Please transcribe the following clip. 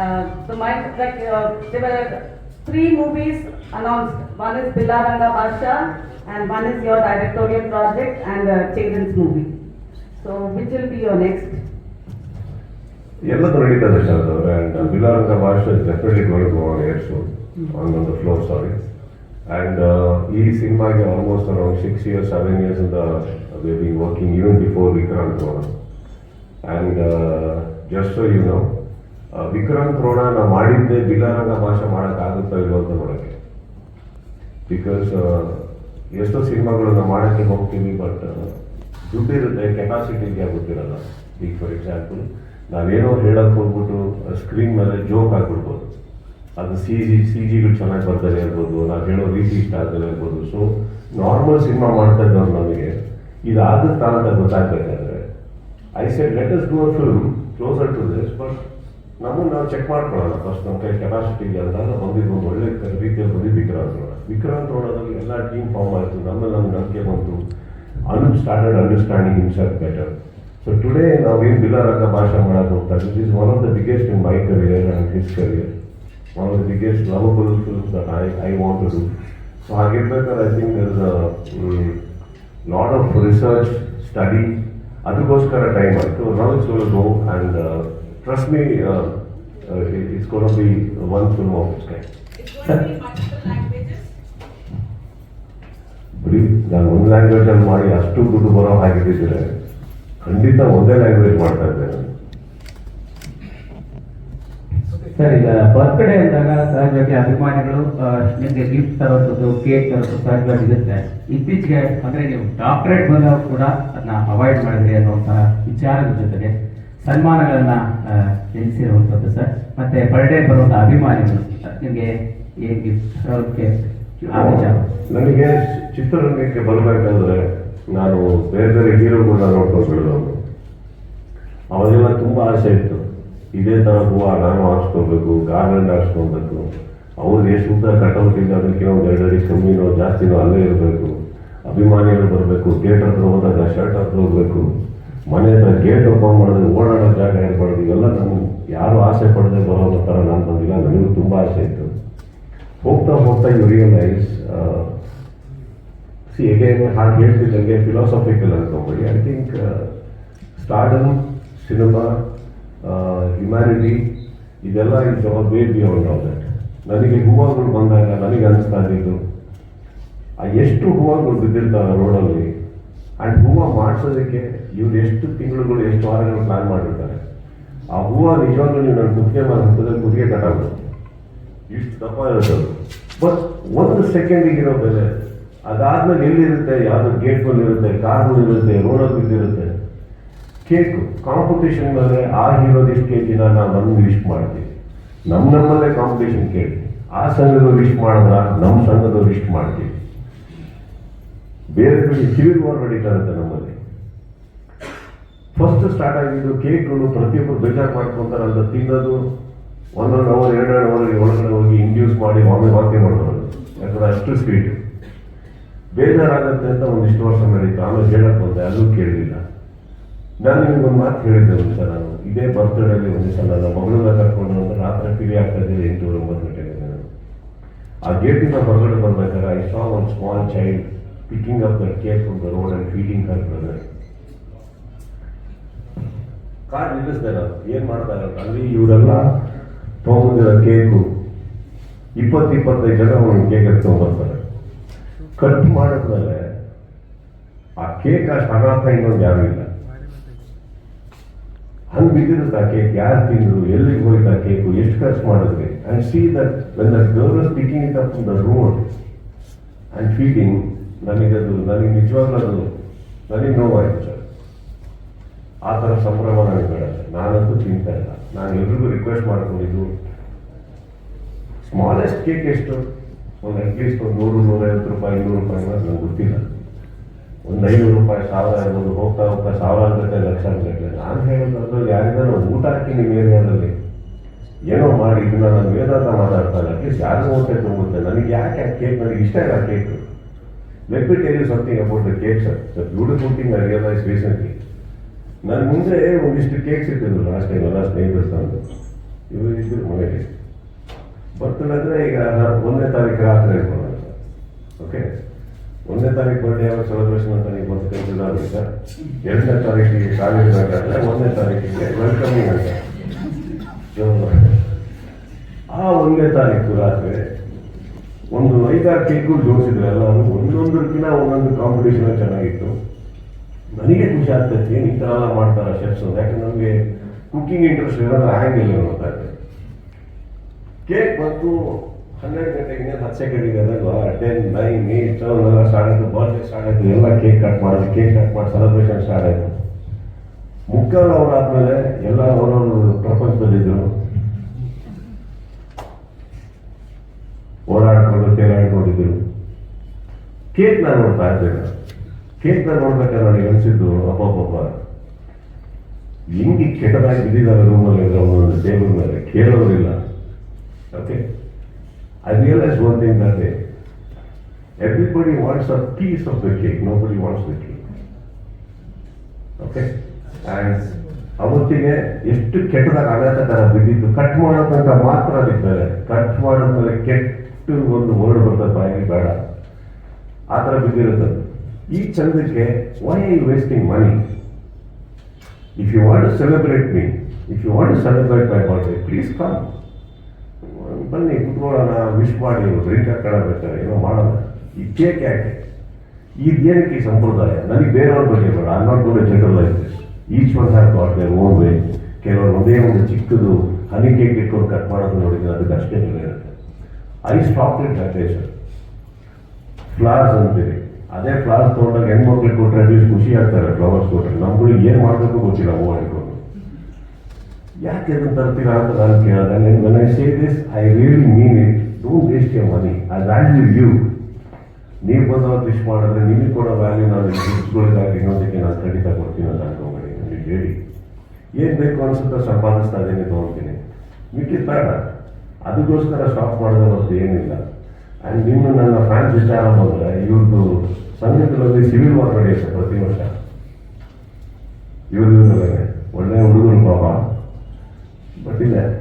Uh, so my uh, there were three movies announced. One is Billaranga Basha, and one is your directorial project and the children's movie. So which will be your next? Yellow the and uh, Billaranga Basha is definitely going to go on air soon. On the floor, sorry. And uh, he's in my almost around six years, seven years in the they've been working even before Vikrant was. And just so you know, Vikrant Drona ನಾವು ಮಾಡಿದ್ದೆ ಬಿಲಾರಂಗ ಭಾಷೆ ಮಾಡೋಕ್ಕಾಗುತ್ತಾ ಇಲ್ವೋ ಅಂತ ನೋಡೋಕ್ಕೆ because ಎಷ್ಟೋ ಸಿನಿಮಾಗಳು ನಾವು ಮಾಡೋಕ್ಕೆ ಹೋಗ್ತೀವಿ ಬಟ್ ದುಡ್ಡಿರುತ್ತೆ ಕೆಪಾಸಿಟಿಗೆ ಗೊತ್ತಿರಲ್ಲ ಈಗ ಫಾರ್ ಎಕ್ಸಾಂಪಲ್ ನಾವೇನೋ ಹೇಳಕ್ ಹೋಗ್ಬಿಟ್ಟು ಸ್ಕ್ರೀನ್ ಮೇಲೆ ಜೋಕ್ ಆಗ್ಬಿಡ್ಬೋದು ಅದು ಸಿ ಜಿ ಸಿ ಜಿಗಳು ಚೆನ್ನಾಗಿ ಬರ್ತಾರೆ ಇರ್ಬೋದು, ನಾವು ಹೇಳೋ ರೀತಿ ಇಷ್ಟ ಆಗ್ತಾರೆ ಇರ್ಬೋದು. ಸೊ ನಾರ್ಮಲ್ ಸಿನಿಮಾ ಮಾಡ್ತಾ ಇದ್ದವ್ರು ನಮಗೆ, ಇದಾದ ಅಂತ ಗೊತ್ತಾಗಬೇಕಾದ್ರೆ I set us do a film closer to this but ನಮ್ಮನ್ನು ನಾವು ಚೆಕ್ ಮಾಡ್ಕೊಳ್ಳೋಣ. ಫಸ್ಟ್ ನಮ್ಮ ಕೈ ಕೆಪಾಸಿಟಿ ಅಂದಾಗ ಬಂದಿದ್ದು ಒಂದು ಒಳ್ಳೆ ರೀತಿಯಲ್ಲಿ ಬಂದಿದ್ದು ವಿಕ್ರಾಂತ್ ರೋಣ ವಿಕ್ರಾಂತ್ ರೋಣದಲ್ಲಿ ಎಲ್ಲ ಟೀಮ್ ಫಾರ್ಮ್ ಆಯಿತು. ನಮ್ಮಲ್ಲಿ ನಮ್ಗೆ ನಂಬಿಕೆ ಬಂತು. And started understanding himself better so today ನಾವೇನು ಅಂತ ಭಾಷೆ ಮಾಡೋದು ಅಂತ this is one of the biggest in my career and his career one of the biggest lovable films I I want to do so ಹಾಗಿರ್ಬೇಕಾದ್ರೆ I think is lot of research study ಅದಕ್ಕೋಸ್ಕರ time ಆಯಿತು. ನಾವು it's go and trust me, uh, uh, time It's going to be multiple languages. ಬಿಡಿ ನಾನು ಒಂದು ಲ್ಯಾಂಗ್ವೇಜಲ್ಲಿ ಮಾಡಿ ಅಷ್ಟು ದುಡ್ಡು ಬರೋ ಹಾಗಿದ್ದಿದ್ರೆ ಖಂಡಿತ ಒಂದೇ ಲ್ಯಾಂಗ್ವೇಜ್ ಮಾಡ್ತಾ ಇದ್ದೆ ನಾನು ಸರ್ ಈಗ ಬರ್ತ್ಡೇ ಅಂದಾಗ ಸಹಜವಾಗಿ ಅಭಿಮಾನಿಗಳು ನಿಮಗೆ ನಿಮ್ಗೆ ಗಿಫ್ಟ್ ತರೋದು ಕೇಕ್ ತರೋದು ಸಹಜವಾಗಿ ಇರುತ್ತೆ. ಇತ್ತೀಚೆಗೆ ಅಂದ್ರೆ ನೀವು ಡಾಕ್ಟರೇಟ್ ಬಂದಾಗ ಕೂಡ ಅದನ್ನ ಅವಾಯ್ಡ್ ಮಾಡಿದ್ರಿ ಅನ್ನುವಂತಹ ವಿಚಾರದ ಜೊತೆಗೆ ಸನ್ಮಾನಗಳನ್ನ ಆ, ಎನಿಸಿರುವಂಥದ್ದು ಸರ್. ಮತ್ತೆ ಬರ್ಡೇ ಬರುವಂತ ಅಭಿಮಾನಿಗಳು ನಿಮಗೆ ಏನ್ ನನಗೆ ಚಿತ್ರರಂಗಕ್ಕೆ ಬರಬೇಕಂದ್ರೆ ನಾನು ಬೇರೆ ಬೇರೆ ಹೀರೋಗಳನ್ನ ನೋಡ್ಕೊಂಡು ಬೆಳೆದವನು. ಅವಾಗೆಲ್ಲ ತುಂಬಾ ಆಸೆ ಇತ್ತು. ಇದೇ ಥರ ಹೂವು ನಾನು ಹಾಕ್ಸ್ಕೊಬೇಕು ಗಾರ್ಡನ್ ಹಾಕ್ಸ್ಕೊಬೇಕು ಅವ್ರು ಎಷ್ಟು ಉದ್ದ ಕಟೌಟ್ ಇದೆ ಅದಕ್ಕೆ ಒಂದು ಎರಡು ಅಡಿ ಕಮ್ಮಿನೋ ಜಾಸ್ತಿನೋ ಅಲ್ಲೇ ಇರಬೇಕು. ಅಭಿಮಾನಿಗಳು ಬರಬೇಕು ಥಿಯೇಟರ್ ಹತ್ರ ಹೋದಾಗ ಶರ್ಟ್ ಹತ್ರ ಹೋಗ್ಬೇಕು. ಮನೆ ಹತ್ರ ಗೇಟ್ ಓಪನ್ ಮಾಡಿದ್ರೆ ಓಡಾಡೋ ಜಾಗ ಇರಬಾರ್ದು ಇವೆಲ್ಲ ನಾನು ಯಾರು ಆಸೆ ಪಡದೆ ಬರೋ ಥರ ನಾನು ಬಂದಿಲ್ಲ, ನನಗೂ ತುಂಬ ಆಸೆ ಇತ್ತು. ಹೋಗ್ತಾ ಹೋಗ್ತಾ ಯು ರಿಯಲೈಸ್ ಸಿ ಅಗೇನ್ ಹಾಗೆ ಹೇಳ್ತಿದ್ದಂಗೆ philosophical ಅನ್ಕೊಂಬಿಡಿ I think stardom cinema humanity ಇದೆಲ್ಲ is our way beyond all that ನನಗೆ ಹೂವಾಗಳು ಬಂದಾಗ ನನಗೆ ಅನಿಸ್ತಾ ಇದ್ದಿದ್ದು, ಆ ಎಷ್ಟು ಹೂವಾಗಳು ಬಿದ್ದಿರ್ತಾವೆ ರೋಡಲ್ಲಿ ಆ್ಯಂಡ್ ಹೂವ ಮಾಡಿಸೋದಕ್ಕೆ ಇವ್ರು ಎಷ್ಟು ತಿಂಗಳುಗಳು, ಎಷ್ಟು ವಾರಗಳು ಪ್ಲಾನ್ ಮಾಡಿರ್ತಾರೆ. ಆ ಹೂವ ನಿಜವಾಗ್ಲೂ ನೀವು ನನ್ನ ಕುತ್ತಿಗೆ ಮೇಲೆ ಹಾಕಿದ್ರೆ ಕುತ್ತಿಗೆ ಕಟ್ಟಾಗ್ಬೋದು ಇಷ್ಟು ದಪ್ಪ ಬಟ್ ಒಂದು ಸೆಕೆಂಡಿಗಿರೋ ಬೆಲೆ, ಅದಾದ್ಮೇಲೆ ಎಲ್ಲಿರುತ್ತೆ, ಯಾವುದೋ ಗೇಟ್ ಇರುತ್ತೆ ಕಾರ್ಗಳು ಇರುತ್ತೆ ರೋಡಲ್ಲಿ ಬಿದ್ದಿರುತ್ತೆ. ಕೇಕ್ ಕಾಂಪಿಟೇಷನ್ ಮೇಲೆ ಆ ಹೀರೋದು ಎಷ್ಟು ನಾನು ನಾವು ನಮ್ಗೆ ವಿಶ್ ಮಾಡ್ತೀವಿ. ನಮ್ಮ ನಮ್ಮಲ್ಲೇ ಕಾಂಪಿಟೇಷನ್ ಕೇಳಿ ಆ ಸಂಘದವ್ರು ವಿಶ್ ಮಾಡಿದ್ರ ನಮ್ಮ ಸಂಘದವ್ರು ವಿಶ್ ಮಾಡ್ತೀವಿ. ಬೇರೆ ಕಡೆ ಸಿವಿಲ್ ವಾರ್ ನಡೀತಾ ನಮ್ಮಲ್ಲಿ. ಫಸ್ಟ್ ಸ್ಟಾರ್ಟ್ ಆಗಿದ್ದು ಕೇಕ್ಗಳು ಪ್ರತಿಯೊಬ್ಬರು ಬೇಜಾರು ಮಾಡ್ಕೊಂತಾರೆ ಅಂತ ತಿನ್ನೋದು ಒಂದೊಂದು ಅವರ್ ಎರಡೆರಡು ಅವರ್ ಒಳಗಡೆ ಹೋಗಿ ಇಂಡ್ಯೂಸ್ ಮಾಡಿ ವಾಮಿ ವಾಂತಿ ಮಾಡೋದು ಯಾಕಂದ್ರೆ ಅಷ್ಟು ಸ್ವೀಟ್ ಬೇಜಾರಾಗುತ್ತೆ ಅಂತ ಒಂದಿಷ್ಟು ವರ್ಷ ನಡೀತು. ಆಮೇಲೆ ಹೇಳಕ್ ಬಂದೆ ಅದು ಕೇಳಲಿಲ್ಲ. ನಾನು ನಿಮ್ಗೆ ಒಂದು ಮಾತು ಹೇಳಿದ್ದೆ ಒಂದು ಸಲ. ನಾನು ಇದೇ ಬರ್ತಡೇಲಿ ಒಂದು ಸಲ ನನ್ನ ಮಗಳನ್ನ ಕರ್ಕೊಂಡು ಅಂತ ರಾತ್ರಿ ಟಿವಿ ಆಗ್ತಾ ಇದ್ದೆ ಎಂಟೂವರೆ ಒಂಬತ್ತು ಗಂಟೆಗೆ. ನಾನು ಆ ಗೇಟಿಂದ ಹೊರಗಡೆ ಬರ್ಬೇಕಾದ್ರೆ ಐ ಸಾ ಒಂದು small child picking up that cake from the road and feeding her brother. Car ನಿಲ್ಲಿಸ್ತಾರ ಏನ್ ಮಾಡ್ತಾ ಇರೋದು ಅಲ್ಲಿ ಇವರೆಲ್ಲ ತಗೊಂಡಿರೋ ಕೇಕು. ಇಪ್ಪತ್ತು ಇಪ್ಪತ್ತೈದು ಜನ ಒಂದು ಕೇಕ್ ತಗೊಂಡ್ಬರ್ತಾರೆ ಕಟ್ ಮಾಡಿದ್ಮೇಲೆ ಆ ಕೇಕ್ ಅಷ್ಟು ಅನಾಥ ಇನ್ನೊಂದು ಯಾರು ಇಲ್ಲ. ಹಂಗೆ ಬಿದ್ದಿರುತ್ತೆ ಆ ಕೇಕ್. ಯಾರು ತಿಂದ್ರು, ಎಲ್ಲಿಗೆ ಹೋಯ್ತು ಆ ಕೇಕು, ಎಷ್ಟು ಖರ್ಚು ಮಾಡಿದ್ರಿ and see that when that girl speaking it up the road and feeding ನನಗದು ನನಗೆ ನಿಜವಾಗ್ಲೂ ಅದು ನನಗೆ ನೋವಾಯಿತು ಆ ಥರ ಸಂಭ್ರಮ ನನಗೆ ಬೇಡ ನಾನಂತೂ ತಿಂತಾ ಇಲ್ಲ. ನಾನು ಎಲ್ರಿಗೂ ರಿಕ್ವೆಸ್ಟ್ ಮಾಡ್ಕೊಂಡಿದ್ದು ಸ್ಮಾಲೆಸ್ಟ್ ಕೇಕ್ ಎಷ್ಟು? ಒಂದು ಅಟ್ಲೀಸ್ಟ್ ಒಂದು ನೂರು, ನೂರೈವತ್ತು ರೂಪಾಯಿ, ಇನ್ನೂರು ರೂಪಾಯಿ ನನಗೆ ಗೊತ್ತಿಲ್ಲ. ಒಂದು ಐನೂರು ರೂಪಾಯಿ, ಸಾವಿರ ಇರ್ಬೋದು, ಹೋಗ್ತಾ ಹೋಗ್ತಾ ಸಾವಿರ ಗಟ್ಟಲೆ ಲಕ್ಷ ಗಟ್ಟಲೆ ನಾನು ಹೇಳೋದು ಯಾರಿಂದ ಊಟ ಹಾಕಿ ನಿಮ್ಮ ಏರಿಯಾದಲ್ಲಿ ಏನೋ ಮಾಡಿ, ಇದನ್ನ ನಾನು ವೇದಾಂತ ಮಾತಾಡ್ತಾರೆ ಅಟ್ಲೀಸ್ಟ್ ಯಾರಿಗೂ ಹೊಟ್ಟೆ ತುಂಬುತ್ತೆ. ನನಗೆ ಯಾಕೆ ಆ ಕೇಕ್ ನನಗೆ ಇಷ್ಟ ಇಲ್ಲ cake let me tell you something about the cake sir the beautiful thing I realise recently ನನ್ನ ಮುಂದೆ ಒಂದಿಷ್ಟು ಕೇಕ್ಸ್ ಇಟ್ಟಿದ್ರು ಲಾಸ್ಟ್ ಟೈಮ್ ಎಲ್ಲ ಸ್ನೇಹಿತರು ತಂದು. ಇವರು ಇದ್ರು ಮನೆಯಲ್ಲಿ. ಬರ್ತಡೇ ಅಂದರೆ ಈಗ ನಾನು ಒಂದನೇ ತಾರೀಕು ರಾತ್ರಿ ಇಟ್ಕೊಳ್ಳೋಣ ಓಕೆ ಒಂದನೇ ತಾರೀಕು ಬರ್ಡೇ ಯಾವಾಗ ಸೆಲೆಬ್ರೇಷನ್ ಅಂತ ನೀವು ಗೊತ್ತಿಲ್ಲ ಸರ್, ಎರಡನೇ ತಾರೀಕಿಗೆ ಕಾಲೇಜ್ ಬೇಕಾದ್ರೆ ಒಂದನೇ ತಾರೀಕಿಗೆ ವೆಲ್ಕಮಿಂಗ್ ಅಂತ. ಆ ಒಂದನೇ ತಾರೀಕು ರಾತ್ರಿ ಒಂದು ಐದಾರು ಕೇಕು ಜೋಡಿಸಿದ್ರೆ ಎಲ್ಲರೂ ಒಂದೊಂದಕ್ಕಿಂತ ಒಂದೊಂದು ಕಾಂಪಿಟೇಷನ್ ಚೆನ್ನಾಗಿತ್ತು. ನನಗೆ ಖುಷಿ ಆಗ್ತೈತೆ ಏನು ಈ ಥರ ಎಲ್ಲ ಮಾಡ್ತಾರೆ ಶೆಫ್ಸ್ ಯಾಕಂದ್ರೆ ನಮಗೆ ಕುಕ್ಕಿಂಗ್ ಇಂಟ್ರೆಸ್ಟ್ ಇರೋದು ಆಗಿಲ್ಲ ಇದ್ದೆ ಕೇಕ್ ಬಂತು, ಹನ್ನೆರಡು ಗಂಟೆಗೆ ಹತ್ತು ಸೆಕೆಂಡಿಗೆ ಅದಲ್ವಾ ಟೆನ್ ನೈನ್ ಏಟ್ ಸೆವೆನ್ ಎಲ್ಲ ಸ್ಟಾರ್ಟ್ ಆಯಿತು ಬರ್ತ್ಡೇ ಸ್ಟಾರ್ಟ್ ಆಯಿತು, ಎಲ್ಲ ಕೇಕ್ ಕಟ್ ಮಾಡೋದು ಕೇಕ್ ಕಟ್ ಮಾಡಿ ಸೆಲೆಬ್ರೇಷನ್ ಸ್ಟಾರ್ಟ್ ಆಯಿತು. ಮುಕ್ಕಾಲು ಅವರಾದ್ಮೇಲೆ ಎಲ್ಲ ಅವರವರು ಪ್ರಪಂಚದಲ್ಲಿದ್ದರು ಓಡಾಡ್ಕೊಂಡು ತೇಲಾಡ್ಕೊಂಡಿದ್ರು ಕೇಕ್ನ ನೋಡ್ತಾ ಇದ್ದೆ ನಾನು ಕೇಕ್ನ ನೋಡ್ಬೇಕಾದ್ರೆ ನನಗೆ ಅನಿಸಿದ್ದು ಅಪ್ಪಪ್ಪ ಹೆಂಗೆ ಕೆಟ್ಟದಾಗಿ ಬಿದ್ದಿದ್ದಾರೆ ರೂಮಲ್ಲಿ ಒಂದೊಂದು ಟೇಬಲ್ ಮೇಲೆ. ಕೇಳೋದಿಲ್ಲ okay I realise one thing that everybody wants a piece of the cake nobody wants the cake okay and ಅವತ್ತಿಗೆ ಎಷ್ಟು ಕೆಟ್ಟದಾಗ ಅನಾಥ ಥರ ಬಿದ್ದಿದ್ದು ಕಟ್ ಮಾಡೋದಂತ ಮಾತ್ರ ಬಿದ್ದಾರೆ ಕಟ್ ಮಾಡೋದ್ಮೇಲೆ ಕೆಟ್ಟು ಒಂದು ವರ್ಡ್ ಬರ್ತದೆ ಬಾಯಿಗೆ ಬೇಡ. ಆ ಥರ ಬಿದ್ದಿರುತ್ತೆ. ಈ ಚಂದಕ್ಕೆ why I wasting money if you want to celebrate me if you want to celebrate my birthday please come ಬನ್ನಿ, ಕುತ್ಕೊಳ್ಳೋಣ ವಿಶ್ ಮಾಡಿ ಡ್ರಿಂಕ್ ಹಾಕೊಳ್ಳೋಬೇಕಾರೆ ಏನೋ ಮಾಡೋಣ ಈ ಕೇಕ್ ಯಾಕೆ? ಇದೇನಕ್ಕೆ ಈ ಸಂಪ್ರದಾಯ. ನನಗೆ ಬೇರೆಯವ್ರ ಬಗ್ಗೆ ಬೇಡ. ಅನ್ನೋದು ಕೂಡ general each one have got own way ಕೆಲವರು ಒಂದೇ ಒಂದು ಚಿಕ್ಕದು ಹನಿ ಕೇಕ್ ಇಟ್ಕೊಂಡು ಕಟ್ ಮಾಡೋದು ನೋಡಿದ್ರೆ ಅದಕ್ಕೆ ಅಷ್ಟೇ ಇರುತ್ತೆ. I stop it that sir flowers ಅಂತೀವಿ ಅದೇ ಫ್ಲವರ್ಸ್ ತೊಗೊಂಡಾಗ ಹೆಣ್ಮಕ್ಳಿಗೆ ಕೊಟ್ಟರೆ ಅಟ್ಲೀಸ್ಟ್ ಖುಷಿ ಆಗ್ತಾರೆ ಫ್ಲವರ್ಸ್ ಕೊಟ್ಟರೆ ನಮ್ಗಳು ಏನು ಮಾಡಬೇಕು ಗೊತ್ತಿಲ್ಲ, ಹೂವು ಇಟ್ಕೊಂಡು ಯಾಕೆ ಅದನ್ನು ತರ್ತೀರಾ ಅಂತ ನಾನು ಕೇಳಿದೆ. When I say this I really mean it don't waste your money I value you ನೀವು ಬಂದು ವಿಶ್ ಮಾಡಿದ್ರೆ ನಿಮಗೆ ಕೊಡೋ ವ್ಯಾಲ್ಯೂ ನಾನು ಗಿಫ್ಟ್ಸ್ಗಳಿಗಾಗಿ ಇನ್ನೊಂದಕ್ಕೆ ನಾನು ಖಂಡಿತ ಕೊಡ್ತೀನಿ ಅಂತ ಅನ್ಕೊಂಬೇಡಿ. ನನಗೆ ಹೇಳಿ. ಏನು ಬೇಕು ಅನ್ಸುತ್ತೋ ಸಂಪಾದಿಸ್ತಾ ಇದ್ದೀನಿ ತೊಗೊಳ್ತೀನಿ ಮಿಕ್ಕಿ ಬೇಡ. ಅದಕ್ಕೋಸ್ಕರ ಸ್ಟಾಪ್ ಮಾಡೋದು ಹೊರತು ಏನಿಲ್ಲ. ಆ್ಯಂಡ್ ಇನ್ನು ನನ್ನ ಫ್ಯಾನ್ಸ್ ವಿಚಾರ ಬಂದರೆ ಇವ್ರದ್ದು ಸಂಘಗಳಲ್ಲಿ ಸಿವಿಲ್ ವಾರ್ ನಡೆಯುತ್ತೆ ಪ್ರತಿ ವರ್ಷ. ಇವ್ರ ಒಳ್ಳೆ ಹುಡುಗರು ಪಾಪ. ಬಟ್ ಇದೆ